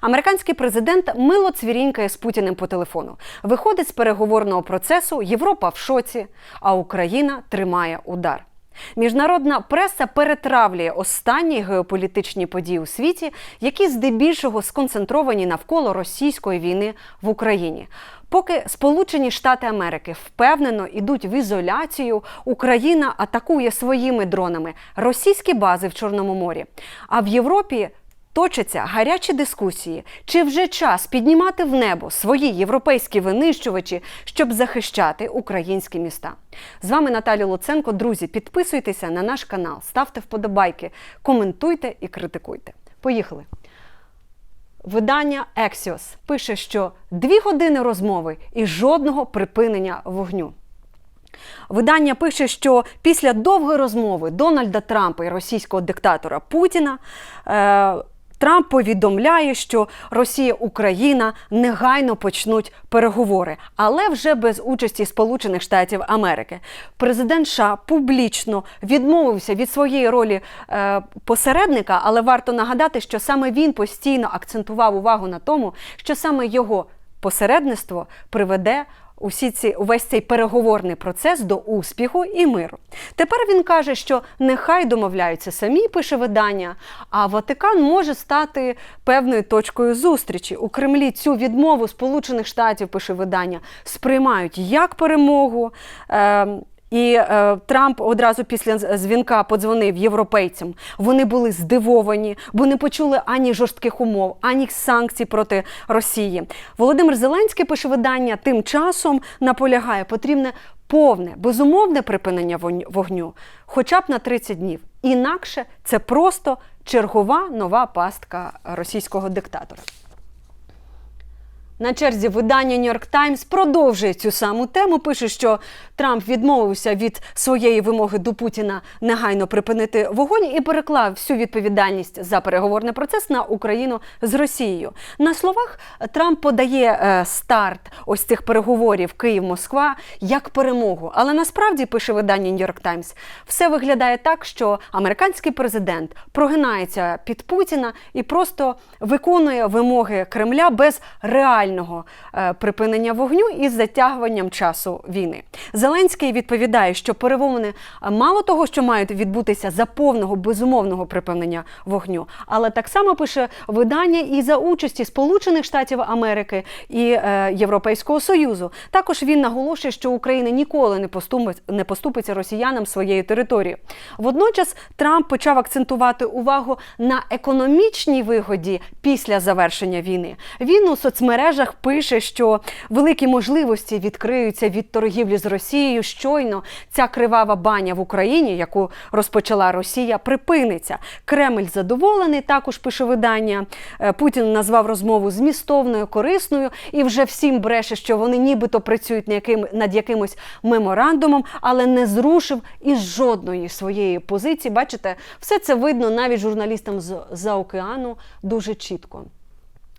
Американський президент мило цвірінькає з Путіним по телефону. Виходить з переговорного процесу, Європа в шоці, а Україна тримає удар. Міжнародна преса перетравлює останні геополітичні події у світі, які здебільшого сконцентровані навколо російської війни в Україні. Поки Сполучені Штати Америки впевнено йдуть в ізоляцію, Україна атакує своїми дронами російські бази в Чорному морі. А в Європі точаться гарячі дискусії, чи вже час піднімати в небо свої європейські винищувачі, щоб захищати українські міста. З вами Наталя Луценко. Друзі, підписуйтеся на наш канал, ставте вподобайки, коментуйте і критикуйте. Поїхали! Видання Ексіос пише, що дві години розмови і жодного припинення вогню. Видання пише, що після довгої розмови Дональда Трампа і російського диктатора Путіна е, Трамп повідомляє, що Росія Україна негайно почнуть переговори, але вже без участі Сполучених Штатів Америки. Президент США публічно відмовився від своєї ролі е, посередника, але варто нагадати, що саме він постійно акцентував увагу на тому, що саме його посередництво приведе усі ці увесь цей переговорний процес до успіху і миру. Тепер він каже, що нехай домовляються самі, пише видання, а Ватикан може стати певною точкою зустрічі. У Кремлі цю відмову Сполучених Штатів, пише видання, сприймають як перемогу. Е і е, Трамп одразу після дзвінка подзвонив європейцям. Вони були здивовані, бо не почули ані жорстких умов, ані санкцій проти Росії. Володимир Зеленський пише видання тим часом наполягає, потрібне повне безумовне припинення вогню, хоча б на 30 днів. Інакше це просто чергова нова пастка російського диктатора. На черзі видання York Times продовжує цю саму тему. Пише, що Трамп відмовився від своєї вимоги до Путіна негайно припинити вогонь і переклав всю відповідальність за переговорний процес на Україну з Росією. На словах Трамп подає е, старт ось цих переговорів Київ-Москва як перемогу. Але насправді пише видання York Times, все виглядає так, що американський президент прогинається під Путіна і просто виконує вимоги Кремля без реальної реального е, припинення вогню із затягуванням часу війни. Зеленський відповідає, що перемовини е, мало того, що мають відбутися за повного безумовного припинення вогню, але так само пише видання і за участі Сполучених Штатів Америки і е, Європейського Союзу. Також він наголошує, що Україна ніколи не поступить, не поступиться росіянам своєю територією. Водночас Трамп почав акцентувати увагу на економічній вигоді після завершення війни. Він у соцмережах соцмережах пише, що великі можливості відкриються від торгівлі з Росією. Щойно ця кривава баня в Україні, яку розпочала Росія, припиниться. Кремль задоволений. Також пише видання. Е, Путін назвав розмову змістовною, корисною і вже всім бреше, що вони нібито працюють над якимось меморандумом, але не зрушив із жодної своєї позиції. Бачите, все це видно навіть журналістам з за океану дуже чітко.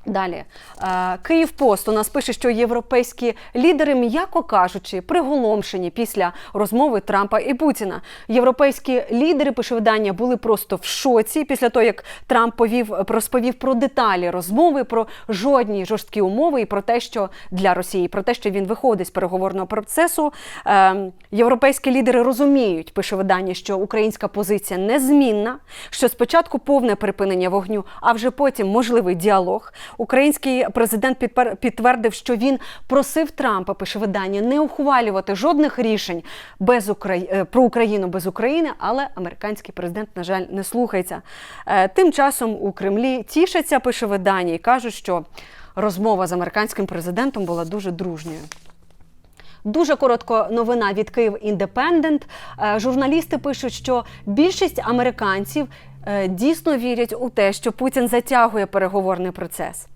Далі е, Київ Пост у нас пише, що європейські лідери, м'яко кажучи, приголомшені після розмови Трампа і Путіна. Європейські лідери пише видання були просто в шоці після того, як Трамп повів розповів про деталі розмови, про жодні жорсткі умови і про те, що для Росії, про те, що він виходить з переговорного процесу. Е, європейські лідери розуміють, пише видання, що українська позиція незмінна, що спочатку повне припинення вогню, а вже потім можливий діалог. Український президент підтвердив, що він просив Трампа, пише видання, не ухвалювати жодних рішень без Украї... Е, про Україну без України, але американський президент, на жаль, не слухається. Е, тим часом у Кремлі тішаться, пише видання, і кажуть, що розмова з американським президентом була дуже дружньою. Дуже коротко новина від Київ Індепендент. Журналісти пишуть, що більшість американців Е, дійсно вірять у те, що Путін затягує переговорний процес.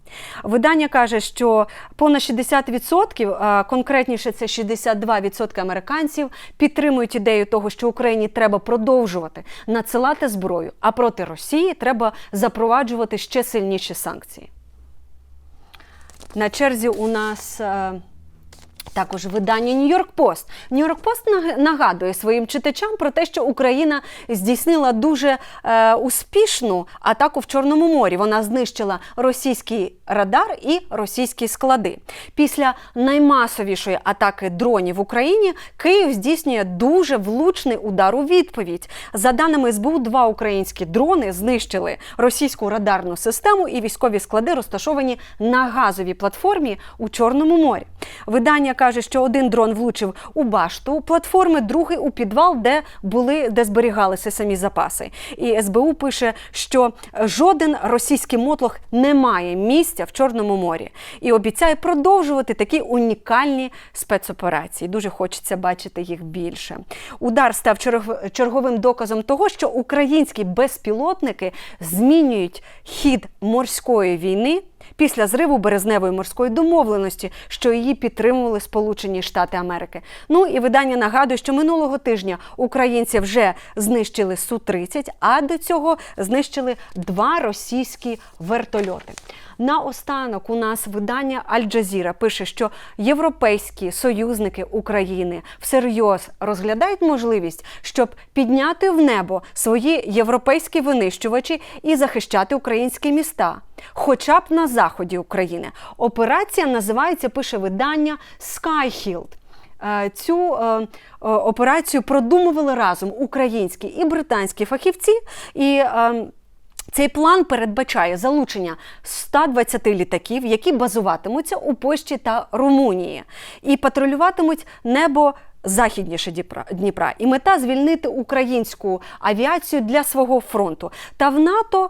Видання каже, що понад 60%, конкретніше це 62% американців, підтримують ідею того, що Україні треба продовжувати надсилати зброю, а проти Росії треба запроваджувати ще сильніші санкції. На черзі у нас. Також видання Нью-Йорк Пост. Нью-Йорк Пост наг- нагадує своїм читачам про те, що Україна здійснила дуже е, успішну атаку в Чорному морі. Вона знищила російський радар і російські склади. Після наймасовішої атаки дронів в Україні Київ здійснює дуже влучний удар у відповідь. За даними СБУ, два українські дрони знищили російську радарну систему і військові склади розташовані на газовій платформі у Чорному морі. Видання каже, що один дрон влучив у башту платформи, другий у підвал, де були де зберігалися самі запаси. І СБУ пише, що жоден російський мотлох не має місця в Чорному морі і обіцяє продовжувати такі унікальні спецоперації. Дуже хочеться бачити їх більше. Удар став черговим доказом того, що українські безпілотники змінюють хід морської війни. Після зриву березневої морської домовленості, що її підтримували Сполучені Штати Америки. Ну і видання нагадує, що минулого тижня українці вже знищили Су-30, а до цього знищили два російські вертольоти. Наостанок у нас видання Аль-Джазіра пише, що європейські союзники України всерйоз розглядають можливість, щоб підняти в небо свої європейські винищувачі і захищати українські міста, хоча б на заході України. Операція називається, пише видання Skyhield. Е, Цю е, е, операцію продумували разом українські і британські фахівці. І цей план передбачає залучення 120 літаків, які базуватимуться у Польщі та Румунії, і патрулюватимуть небо. Західніше Дніпра. І мета звільнити українську авіацію для свого фронту. Та в НАТО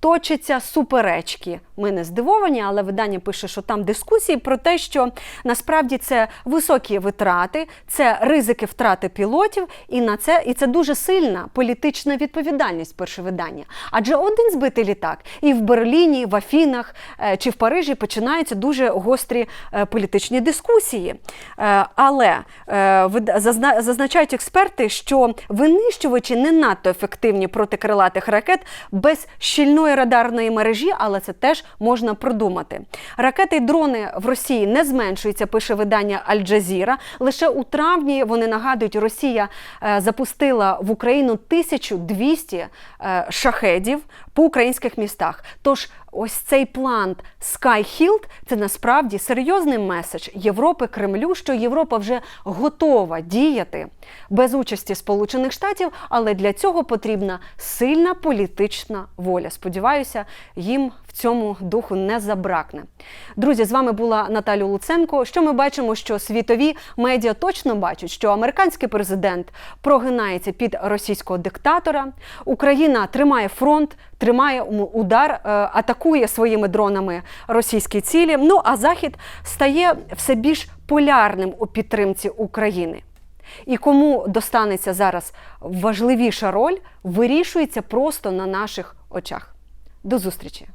точаться суперечки. Ми не здивовані, але видання пише, що там дискусії про те, що насправді це високі витрати, це ризики втрати пілотів, і на це і це дуже сильна політична відповідальність. Перше видання. Адже один збитий літак і в Берліні, в Афінах е, чи в Парижі починаються дуже гострі е, політичні дискусії. Е, Але зазначають експерти, що винищувачі не надто ефективні проти крилатих ракет без щільної радарної мережі, але це теж можна продумати. Ракети й дрони в Росії не зменшуються, пише видання Аль-Джазіра. Лише у травні вони нагадують, Росія е, запустила в Україну 1200 е, шахедів по українських містах. Тож ось цей план Skyhield – це насправді серйозний меседж Європи Кремлю, що Європа вже готова діяти без участі Сполучених Штатів, але для цього потрібна сильна політична воля. Сподіваюся, їм в цьому духу не забракне. Друзі, з вами була Наталя Луценко. Що ми бачимо, що світові медіа точно бачать, що американський президент прогинається під російського диктатора. Україна тримає фронт, тримає удар, е, атакує своїми дронами російські цілі. Ну а Захід стає все більш полярним у підтримці України. І кому достанеться зараз важливіша роль, вирішується просто на наших очах. До зустрічі!